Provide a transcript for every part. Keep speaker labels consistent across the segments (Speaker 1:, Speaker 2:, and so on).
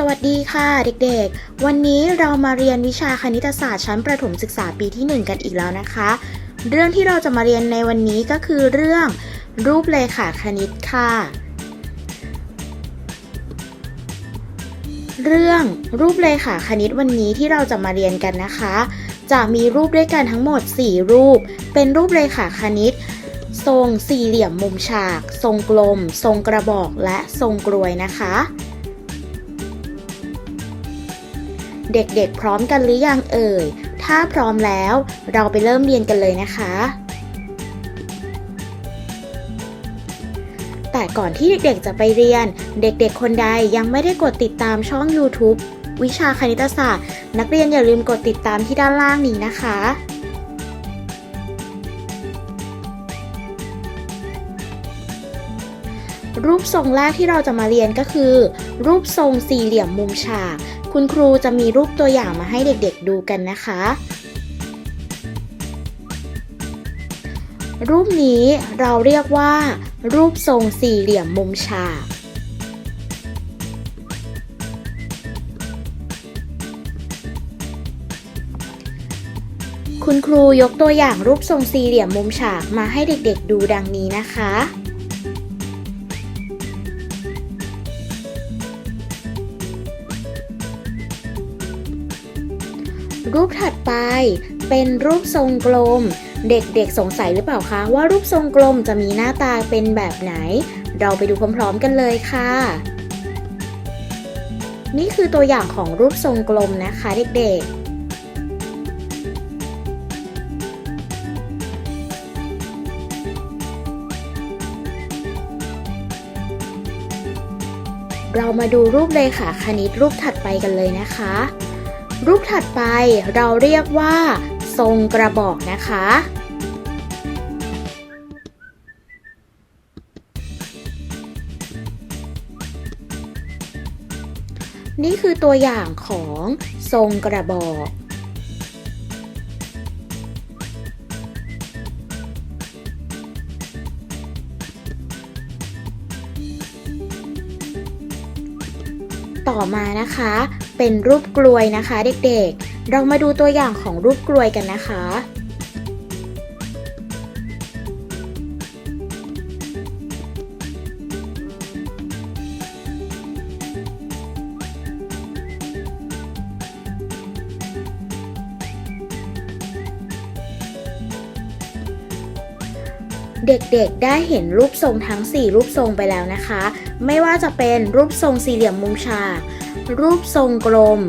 Speaker 1: สวัสดีค่ะเด็กๆ วันนี้เรามาเรียนวิชาคณิตศาสตร์ชั้นประถมศึกษาปีที่ 1 กันอีกแล้วนะคะ เรื่องที่เราจะมาเรียนในวันนี้ก็คือเรื่องรูปเลขาคณิตค่ะ เรื่องรูปเลขาคณิตวันนี้ที่เราจะมาเรียนกันนะคะ จะมีรูปด้วยกันทั้งหมด 4 รูป เป็นรูปเลขาคณิต ทรงสี่เหลี่ยมมุมฉาก ทรงกลม ทรงกระบอกและทรงกรวยนะคะ เด็กๆพร้อมกันหรือยังเอ่ย ถ้าพร้อมแล้วเราไปเริ่มเรียนกันเลยนะคะ แต่ก่อนที่เด็กๆจะไปเรียน เด็กๆคนใดยังไม่ได้กดติดตามช่อง YouTube วิชาคณิตศาสตร์ นักเรียนอย่าลืมกดติดตามที่ด้านล่างนี้นะคะรูปทรงแรกที่เราจะมาเรียนก็คือ รูปทรงสี่เหลี่ยมมุมฉาก คุณครูจะมีรูปตัวอย่างมาให้เด็กๆดูกันนะคะ รูปนี้เราเรียกว่า รูปทรงสี่เหลี่ยมมุมฉากคุณครูยกตัวอย่างรูปทรงสี่เหลี่ยมมุมฉากมาให้เด็กๆดูดังนี้นะคะ รูปถัดไป เป็นรูปทรงกลม เด็กๆสงสัยหรือเปล่าคะ ว่ารูปทรงกลมจะมีหน้าตาเป็นแบบไหน เราไปดูพร้อมๆกันเลยค่ะ นี่คือตัวอย่างของรูปทรงกลมนะคะเด็กๆเรามาดูรูปเลขาคณิตรูปถัดไปกันเลยนะคะ รูปถัดไปเราเรียกว่า ทรงกระบอกนะคะ นี่คือตัวอย่างของทรงกระบอก ต่อมานะคะ เป็นรูปกลวยนะคะ เด็กๆ เรามาดูตัวอย่างของรูปกลวยกันนะคะ เด็กๆได้เห็นรูปทรงทั้ง 4 รูปทรงไปแล้วนะคะ ไม่ว่าจะเป็นรูปทรงสี่เหลี่ยมมุมฉาก รูปทรงกลม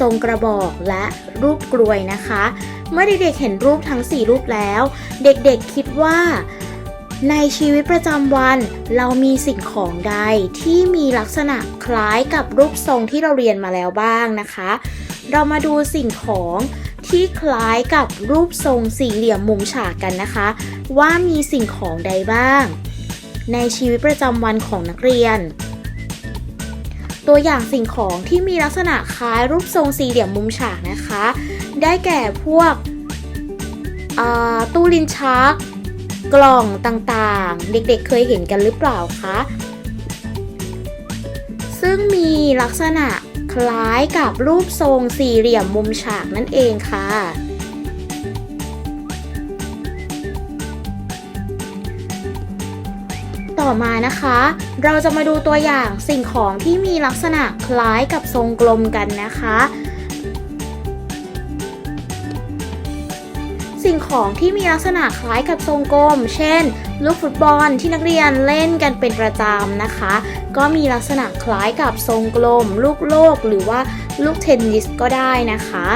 Speaker 1: ทรงกระบอกและรูปกลวยนะคะ เมื่อเด็กๆเห็นรูปทั้ง 4 รูปแล้ว เด็กๆคิดว่า ในชีวิตประจำวัน เรามีสิ่งของใดที่มีลักษณะคล้ายกับรูปทรงที่เราเรียนมาแล้วบ้างนะคะ เรามาดูสิ่งของ ที่คล้ายกับรูปทรงสี่เหลี่ยมมุมฉากกันนะคะ ว่ามีสิ่งของใดบ้าง ในชีวิตประจำวันของนักเรียน ตัวอย่างสิ่งของที่มีลักษณะคล้ายรูปทรงสี่เหลี่ยมมุมฉากนะคะ ได้แก่พวกตู้ลิ้นชัก กล่องต่างๆ เด็กๆเคยเห็นกันหรือเปล่าคะซึ่งมีลักษณะ คล้ายกับรูปทรงสี่เหลี่ยมมุมฉากนั่นเองค่ะ ต่อมานะคะ เราจะมาดูตัวอย่างสิ่งของที่มีลักษณะคล้ายกับทรงกลมกันนะคะ สิ่งของที่มีลักษณะคล้ายกับทรงกลม เช่น ลูกฟุตบอลที่นักเรียนเล่นกันเป็นประจำนะคะ ก็มีลักษณะคล้ายกับทรงกลม ลูกโลก หรือว่าลูกเทนนิสก็ได้นะคะ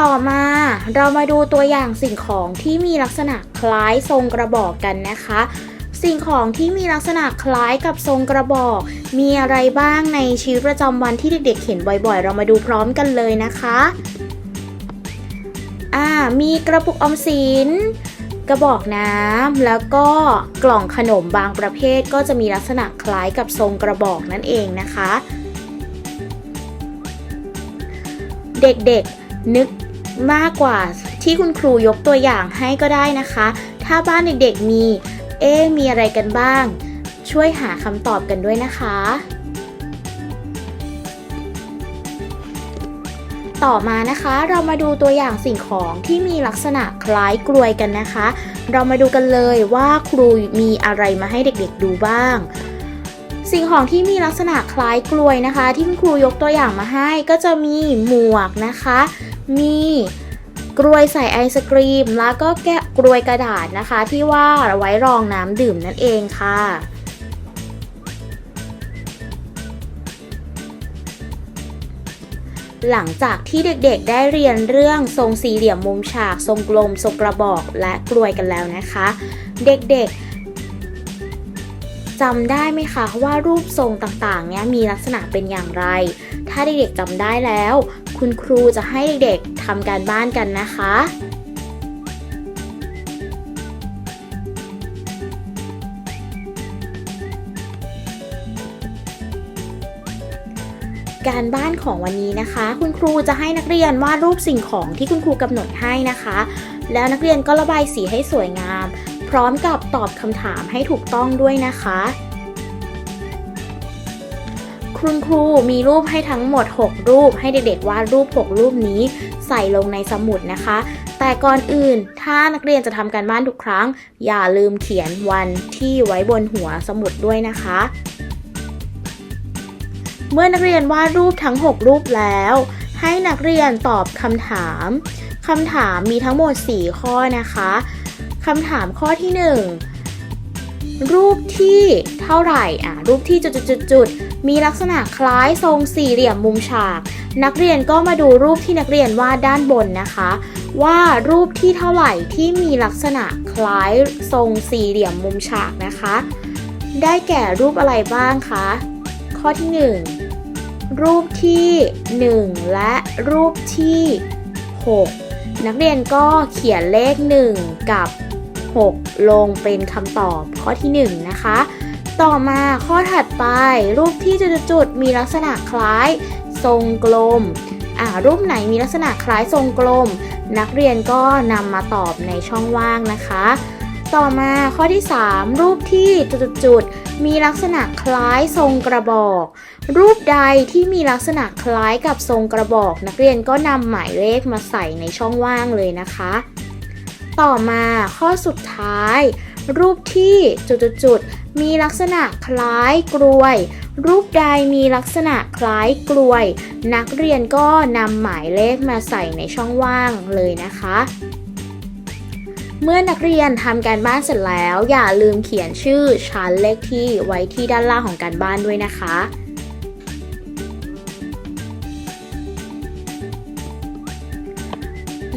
Speaker 1: ต่อมาเรามาดูตัวอย่างสิ่งของที่มีลักษณะคล้ายทรงกระบอกกันนะคะ สิ่งของที่มีลักษณะคล้ายกับทรงกระบอก มีอะไรบ้างในชีวิตประจำวันที่เด็กๆ เห็นบ่อยๆ เรามาดูพร้อมกันเลยนะคะอ่ามีกระปุกออมสินกระบอกน้ำแล้วก็กล่องขนมบางประเภทก็จะมีลักษณะคล้ายกับทรงกระบอกนั่นเองนะคะ เด็กๆนึกมากกว่าที่คุณครูยกตัวอย่างให้ก็ได้นะคะ ถ้าบ้านเด็กๆมี เอ๊มีอะไรกันบ้าง ช่วยหาคำตอบกันด้วยนะคะ ต่อมานะคะเรามาดูตัวอย่างสิ่งของที่มีลักษณะคล้ายกลวยกันนะคะ เรามาดูกันเลยว่าครูมีอะไรมาให้เด็กๆดูบ้างสิ่งของที่มีลักษณะคล้ายกลวยนะคะ ที่คุณครูยกตัวอย่างมาให้ก็จะมีหมวกนะคะ มี กลวยใส่ไอศกรีม แล้วก็แกะกลวยกระดาษนะคะ ที่ว่าไว้รองน้ำดื่มนั่นเองค่ะหลังจากที่เด็กๆได้เรียนเรื่องทรงสี่เหลี่ยมมุมฉาก ทรงกลม ทรงกระบอกและกลวยกันแล้วนะคะ เด็กๆจำได้ไหมคะว่ารูปทรงต่างๆเนี้ยมีลักษณะเป็นอย่างไร ถ้าเด็กๆจำได้แล้ว คุณครูจะให้เด็ก ทำการบ้านกันนะคะ การบ้านของวันนี้นะคะ คุณครูจะให้นักเรียนวาดรูปสิ่งของที่คุณครูกำหนดให้นะคะ แล้วนักเรียนก็ระบายสีให้สวยงาม พร้อมกับตอบคำถามให้ถูกต้องด้วยนะคะ คุณครูมีรูปให้ทั้งหมด 6 รูป ให้เด็กๆวาดรูป 6 รูปนี้ ใส่ลงในสมุดนะคะ แต่ก่อนอื่น ถ้านักเรียนจะทำการบ้านทุกครั้ง อย่าลืมเขียนวันที่ไว้บนหัวสมุดด้วยนะคะ เมื่อนักเรียนวาดรูปทั้ง 6 รูปแล้ว ให้นักเรียนตอบคำถามคำถามมีทั้งหมด 4 ข้อนะคะคำถามข้อที่ 1 รูปที่เท่าไหร่อะรูปที่จุดๆๆ มีลักษณะคล้ายทรงสี่เหลี่ยมมุมฉาก นักเรียนก็มาดูรูปที่นักเรียนวาดด้านบนนะคะ ว่ารูปที่เท่าไหร่ที่มีลักษณะคล้ายทรงสี่เหลี่ยมมุมฉากนะคะ ได้แก่รูปอะไรบ้างคะข้อที่ 1 รูปที่ 1 และรูปที่ 6 นักเรียนก็เขียนเลข 1 กับ 6 ลงเป็นคำตอบข้อที่ 1 นะคะ ต่อมาข้อถัดไปรูปที่จุดๆมีลักษณะคล้าย ทรงกลมอ่ารูปไหนมีลักษณะคล้ายทรงกลม นักเรียนก็นำมาตอบในช่องว่างนะคะ ต่อมาข้อที่ 3 รูปที่จุดๆมีลักษณะคล้ายทรงกระบอก รูปใดที่มีลักษณะคล้ายกับทรงกระบอก นักเรียนก็นำหมายเลขมาใส่ในช่องว่างเลยนะคะ ต่อมาข้อสุดท้าย รูปที่จุดๆ มีลักษณะคล้ายกลวย รูปใดมีลักษณะคล้ายกลวย นักเรียนก็นำหมายเลขมาใส่ในช่องว่างเลยนะคะ เมื่อนักเรียนทำการบ้านเสร็จแล้ว อย่าลืมเขียนชื่อชั้นเลขที่ไว้ที่ด้านล่างของการบ้านด้วยนะคะ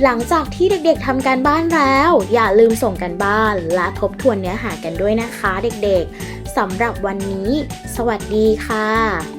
Speaker 1: หลังจากที่เด็กๆทำการบ้านแล้ว อย่าลืมส่งกันบ้านและทบทวนเนื้อหากันด้วยนะคะเด็กๆสำหรับวันนี้ สวัสดีค่ะ